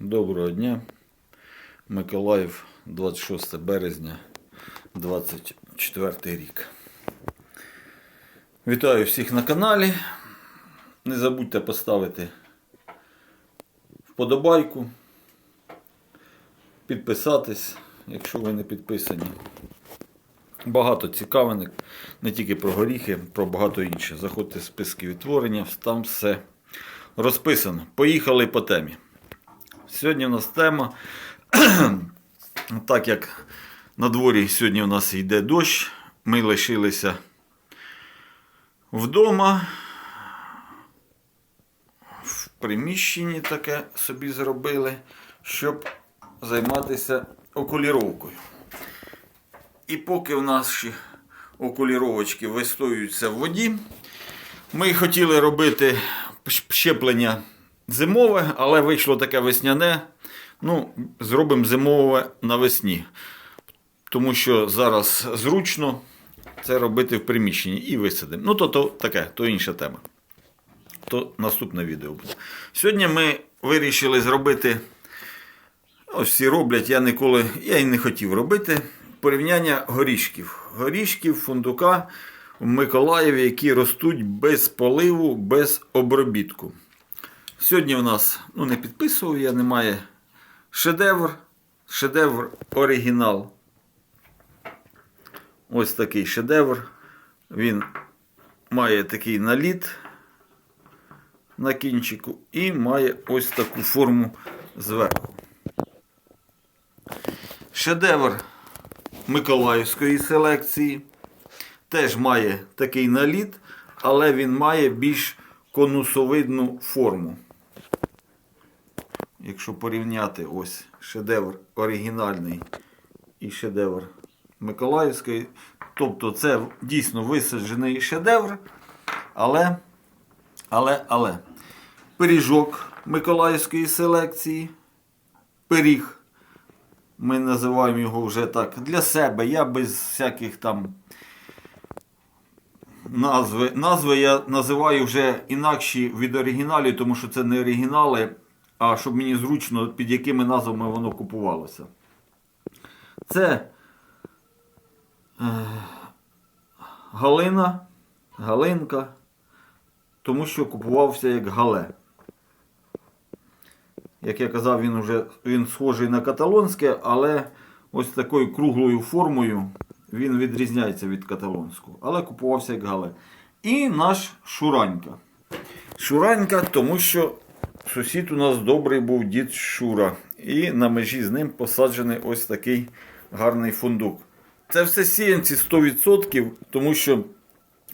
Доброго дня. Миколаїв, 26 березня, 24 рік. Вітаю всіх на каналі. Не забудьте поставити вподобайку, підписатись, якщо ви не підписані. Багато цікавинок, не тільки про горіхи, про багато інше. Заходьте в списки відтворення, там все розписано. Поїхали по темі. Сьогодні у нас тема, так як на дворі сьогодні у нас йде дощ, ми лишилися вдома. В приміщенні таке собі зробили, щоб займатися окуліровкою. І поки в наші окуліровочки вистоюються в воді, ми хотіли робити щеплення зимове, але вийшло таке весняне. Ну, зробимо зимове навесні. Тому що зараз зручно це робити в приміщенні і висадимо. Ну, то, то таке, то інша тема. То наступне відео буде. Сьогодні ми вирішили зробити. Ось всі роблять, я ніколи я і не хотів робити. Порівняння горішків. Горішків, фундука в Миколаєві, які ростуть без поливу, без обробітку. Сьогодні у нас, ну не підписував я, немає шедевр, шедевр оригінал. Ось такий шедевр. Він має такий наліт на кінчику і має ось таку форму зверху. Шедевр Миколаївської селекції теж має такий наліт, але він має більш конусовидну форму. Якщо порівняти ось шедевр оригінальний і шедевр Миколаївської, тобто це дійсно висаджений шедевр, але, але, але пиріжок Миколаївської селекції, пиріг, ми називаємо його вже так для себе, я без всяких там назви. Назви я називаю вже інакші від оригіналів, тому що це не оригінали, а щоб мені зручно, під якими назвами воно купувалося. Це е, Галина, Галинка, тому що купувався як Гале. Як я казав, він вже він схожий на каталонське, але ось такою круглою формою він відрізняється від каталонського. Але купувався як гале. І наш Шуранька. Шуранька, тому що сусід у нас добрий був дід Шура. І на межі з ним посаджений ось такий гарний фундук. Це все сіянці 100%, тому що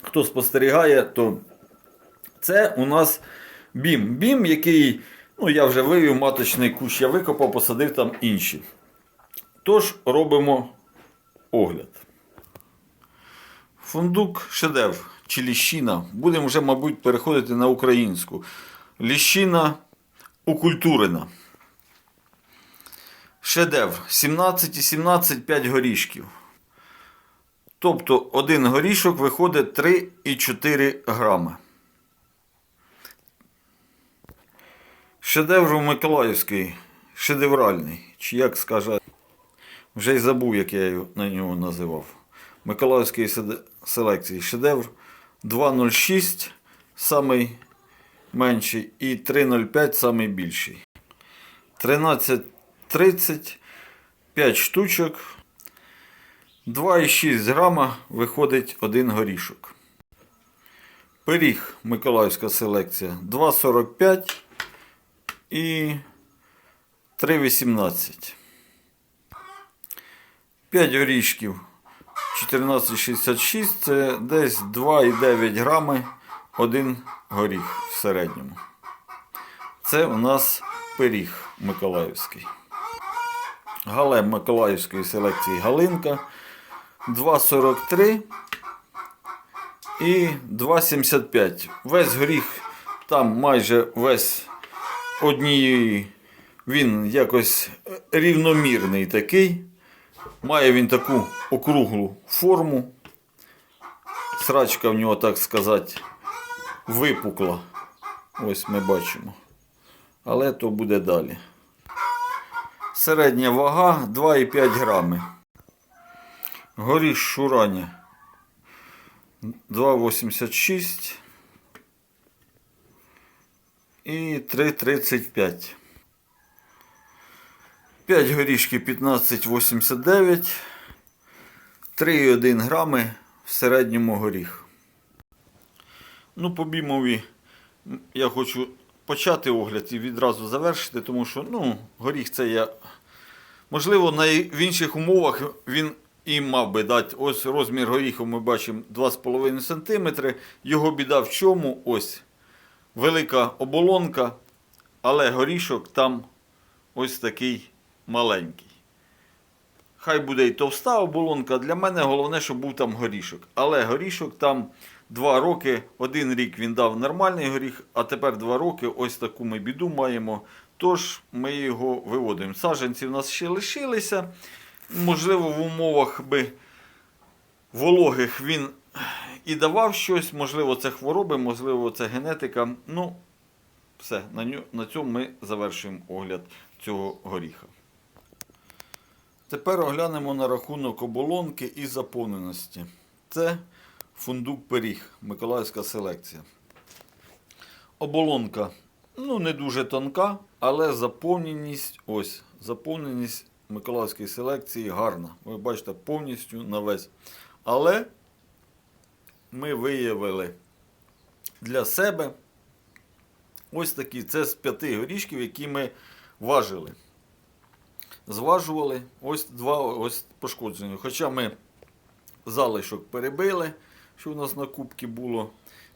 хто спостерігає, то це у нас бім. Бім, який, ну я вже вивів маточний кущ, я викопав, посадив там інші. Тож робимо огляд. Фундук шедевр чи ліщина. Будемо вже, мабуть, переходити на українську. Ліщина укультурена. Шедевр 17 і 17 5 горішків. Тобто один горішок виходить 3,4 грами. Шедевр Миколаївський, шедевральний. Чи як скаже, вже й забув, як я його на нього називав. Миколаївської седе- селекції шедевр 2,06 самий менший і 3,05 самий більший. 13,30 5 штучок. 2,6 грама виходить один горішок. Пиріг Миколаївська селекція 2,45 і 3,18. 5 горішків 14,66 це десь 2,9 грами один горіх в середньому. Це у нас пиріг Миколаївський. Галем Миколаївської селекції Галинка 2,43 і 2,75. Весь горіх там майже весь однієї. Він якось рівномірний такий. Має він таку округлу форму. Срачка в нього, так сказати, випукла. Ось ми бачимо. Але то буде далі. Середня вага 2,5 грами. Горіш шураня 2,86 і 3,35. 5 горішки 15,89. 3,1 грами в середньому горіх. Ну, по бімові я хочу почати огляд і відразу завершити, тому що ну, горіх це я. Можливо, на, в інших умовах він і мав би дати. Ось розмір горіху ми бачимо 2,5 см. Його біда в чому? Ось велика оболонка, але горішок там ось такий маленький. Хай буде і товста оболонка. Для мене головне, щоб був там горішок. Але горішок там 2 роки, один рік він дав нормальний горіх, а тепер 2 роки ось таку ми біду маємо. Тож ми його виводимо. Саджанці в нас ще лишилися. Можливо, в умовах би вологих він і давав щось, можливо, це хвороби, можливо, це генетика. Ну, все, на цьому ми завершуємо огляд цього горіха. Тепер оглянемо на рахунок оболонки і заповненості. Це фундук пиріг, Миколаївська селекція. Оболонка ну, не дуже тонка, але заповненість, ось, заповненість Миколаївської селекції гарна. Ви бачите, повністю на весь. Але ми виявили для себе ось такі. Це з п'яти горішків, які ми важили зважували ось два ось пошкоджені. Хоча ми залишок перебили, що у нас на кубці було,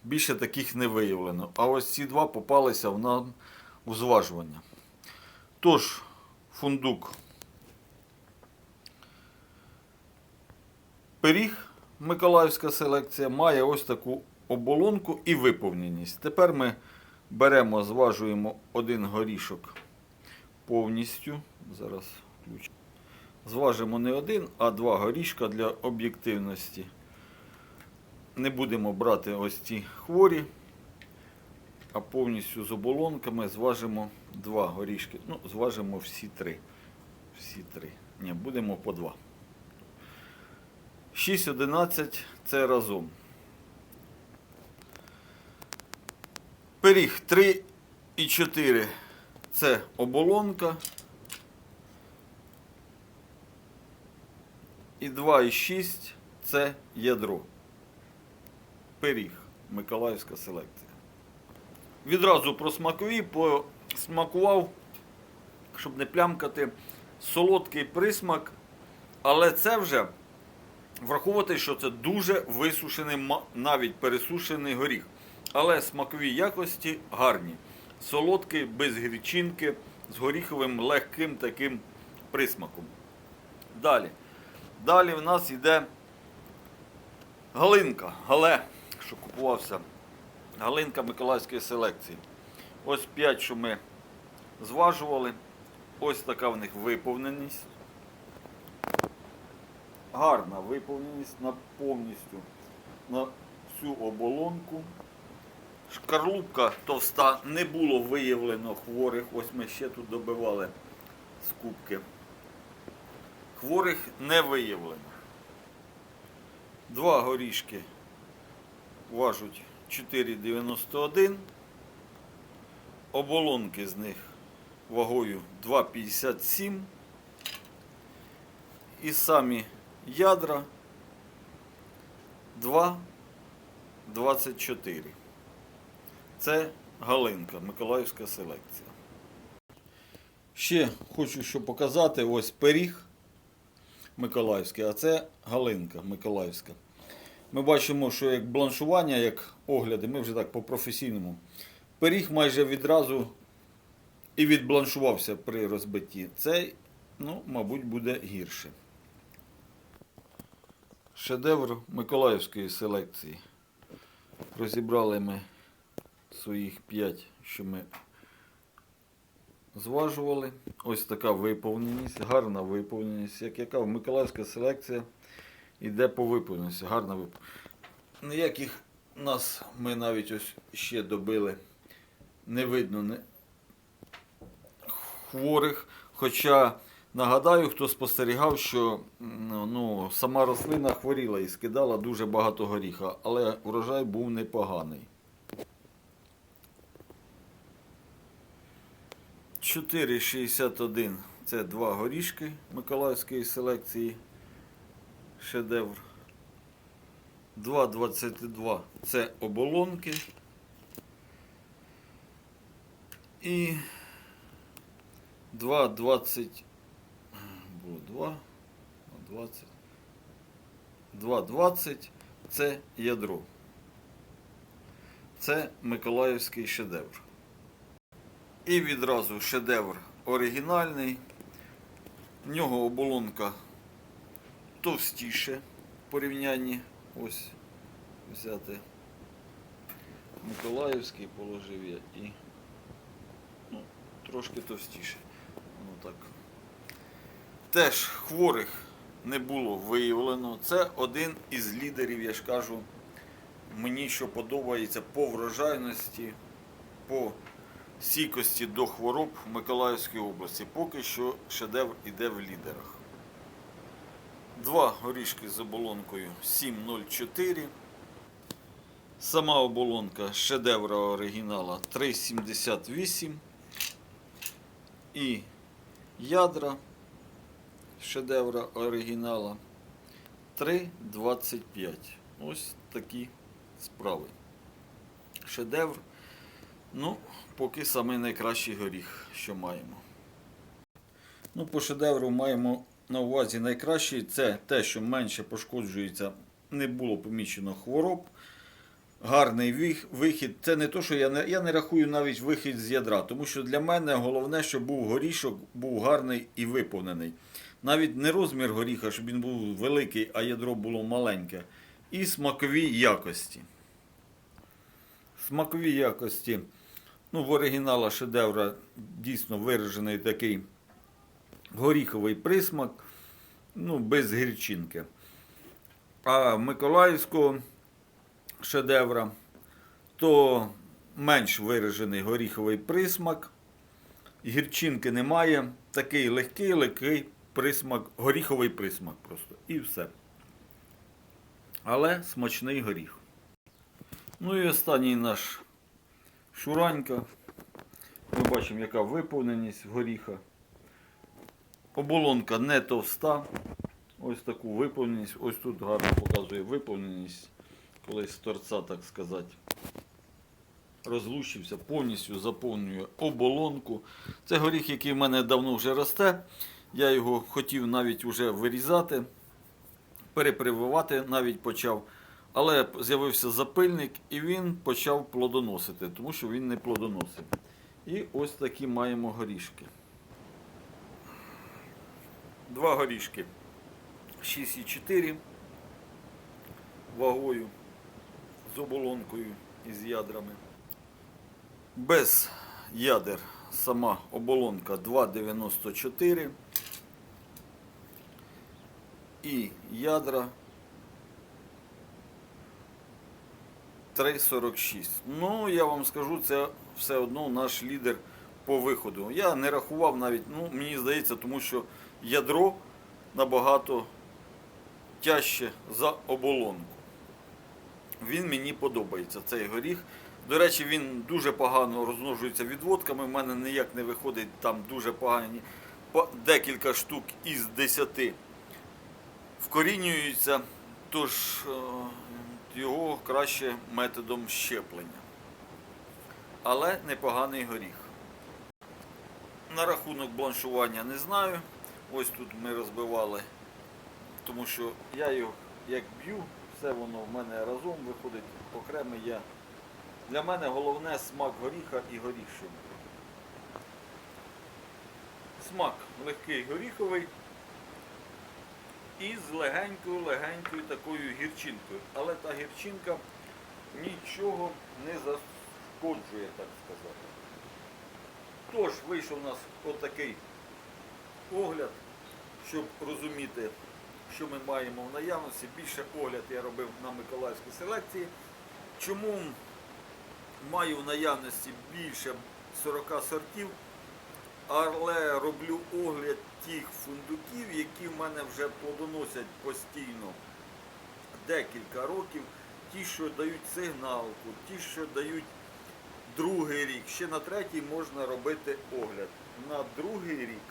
більше таких не виявлено. А ось ці два попалися в нам у зважування. Тож, фундук пиріг, Миколаївська селекція, має ось таку оболонку і виповненість. Тепер ми беремо, зважуємо один горішок повністю. Зараз включу. Зважимо не один, а два горішка для об'єктивності. Не будемо брати ось ці хворі, а повністю з оболонками зважимо два горішки. Ну, зважимо всі три. Всі три. Ні, будемо по два. 6,11 це разом. Пиріг 3 і 4 це оболонка. І 2,6 це ядро. Пиріг. Миколаївська селекція. Відразу про смакові посмакував, щоб не плямкати, солодкий присмак. Але це вже враховувати, що це дуже висушений, навіть пересушений горіх. Але смакові якості гарні. Солодкий, без грічинки, з горіховим легким таким присмаком. Далі. Далі в нас йде галинка, гале, що купувався. Галинка Миколаївської селекції. Ось 5, що ми зважували. Ось така в них виповненість. Гарна виповненість на повністю на всю оболонку. Шкарлупка товста, не було виявлено хворих. Ось ми ще тут добивали з кубки. Хворих не виявлено. Два горішки важуть 4,91. Оболонки з них вагою 2,57. І самі ядра 2,24. Це Галинка, Миколаївська селекція. Ще хочу що показати ось пиріг Миколаївський, а це Галинка Миколаївська. Ми бачимо, що як бланшування, як огляди, ми вже так по-професійному. Пиріг майже відразу і відбланшувався при розбитті. Цей, ну, мабуть, буде гірше. Шедевр Миколаївської селекції. Розібрали ми своїх 5, що ми зважували. Ось така виповненість, гарна виповненість, як яка Миколаївська селекція йде по виповненості. Гарна виповненість. Ніяких нас ми навіть ось ще добили. Не видно не хворих, хоча Нагадаю, хто спостерігав, що ну, сама рослина хворіла і скидала дуже багато горіха, але урожай був непоганий. 4,61 це два горішки Миколаївської селекції. Шедевр. 2,22 це оболонки. І 2,20 було 2, 20. 2,20 це ядро. Це Миколаївський шедевр. І відразу шедевр оригінальний. В нього оболонка товстіше в порівнянні. Ось взяти Миколаївський положив я і ну, трошки товстіше. Ну так. Теж хворих не було виявлено. Це один із лідерів, я ж кажу, мені що подобається по врожайності, по стійкості до хвороб в Миколаївській області. Поки що шедевр іде в лідерах. Два горішки з оболонкою 7,04. Сама оболонка шедевра оригінала 3,78. І ядра шедевра оригінала 3,25. Ось такі справи. Шедевр. Ну, поки самий найкращий горіх, що маємо. Ну, по шедевру маємо на увазі найкращий. Це те, що менше пошкоджується, не було помічено хвороб. Гарний вихід. Це не то, що я не, я не рахую навіть вихід з ядра, тому що для мене головне, щоб був горішок, був гарний і виповнений. Навіть не розмір горіха, щоб він був великий, а ядро було маленьке. І смакові якості. Смакові якості. Ну, в оригінала шедевра дійсно виражений такий горіховий присмак, ну, без гірчинки. А Миколаївського шедевра то менш виражений горіховий присмак. Гірчинки немає. Такий легкий, легкий присмак, горіховий присмак просто. І все. Але смачний горіх. Ну і останній наш шуранька. Ми бачимо, яка виповненість горіха. Оболонка не товста. Ось таку виповненість. Ось тут гарно показує виповненість. Колись з торця, так сказати. Розлущився, повністю заповнює оболонку. Це горіх, який в мене давно вже росте. Я його хотів навіть вже вирізати, перепрививати навіть почав. Але з'явився запильник і він почав плодоносити, тому що він не плодоносив. І ось такі маємо горішки. Два горішки 6,4 вагою з оболонкою і з ядрами. Без ядер сама оболонка 2,94 і ядра 3,46. Ну, я вам скажу, це все одно наш лідер по виходу. Я не рахував навіть, ну, мені здається, тому що ядро набагато тяжче за оболонку. Він мені подобається, цей горіх. До речі, він дуже погано розмножується відводками. У мене ніяк не виходить там дуже погані. Декілька штук із 10 вкорінюються, тож е, його краще методом щеплення. Але непоганий горіх. На рахунок бланшування не знаю. Ось тут ми розбивали, тому що я його як б'ю, все воно в мене разом виходить окремо я. Для мене головне смак горіха і був. Смак легкий горіховий і з легенькою, легенькою такою гірчинкою. Але та гірчинка нічого не зашкоджує, так сказати. Тож вийшов у нас отакий огляд, щоб розуміти, що ми маємо в наявності. Більше огляд я робив на Миколаївській селекції. Чому маю в наявності більше 40 сортів? але роблю огляд тих фундуків, які в мене вже плодоносять постійно декілька років. Ті, що дають сигналку, ті, що дають другий рік. Ще на третій можна робити огляд. На другий рік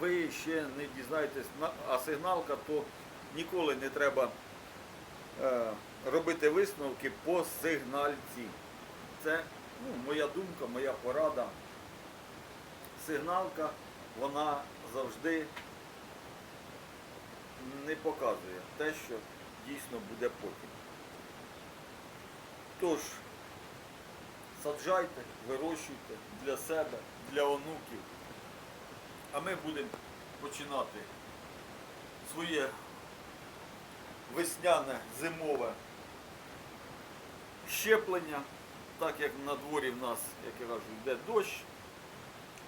ви ще не дізнаєтесь, а сигналка, то ніколи не треба е, робити висновки по сигнальці. Це ну, моя думка, моя порада. Сигналка, вона завжди не показує те, що дійсно буде потім. Тож, саджайте, вирощуйте для себе, для онуків. А ми будемо починати своє весняне зимове щеплення, так як на дворі в нас, як я кажу, йде дощ.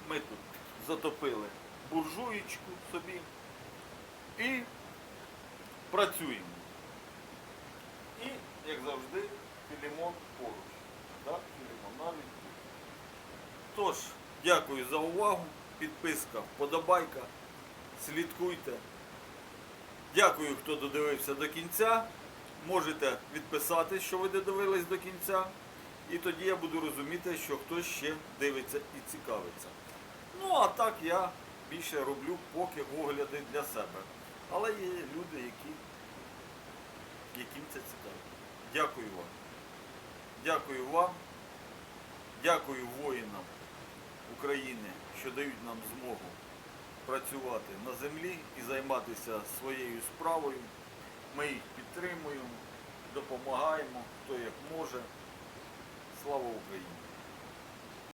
Ми тут затопили буржуєчку собі і працюємо. І, як завжди, Філімон поруч. Так, Філімон, навіть. Тож, дякую за увагу. Підписка, вподобайка. Слідкуйте. Дякую, хто додивився до кінця. Можете відписати, що ви додивились до кінця. І тоді я буду розуміти, що хтось ще дивиться і цікавиться. Ну, а так я більше роблю поки огляди для себе. Але є люди, які, яким це цікаво. Дякую вам. Дякую вам. Дякую воїнам України, що дають нам змогу працювати на землі і займатися своєю справою. Ми їх підтримуємо, допомагаємо, хто як може. Слава Україні!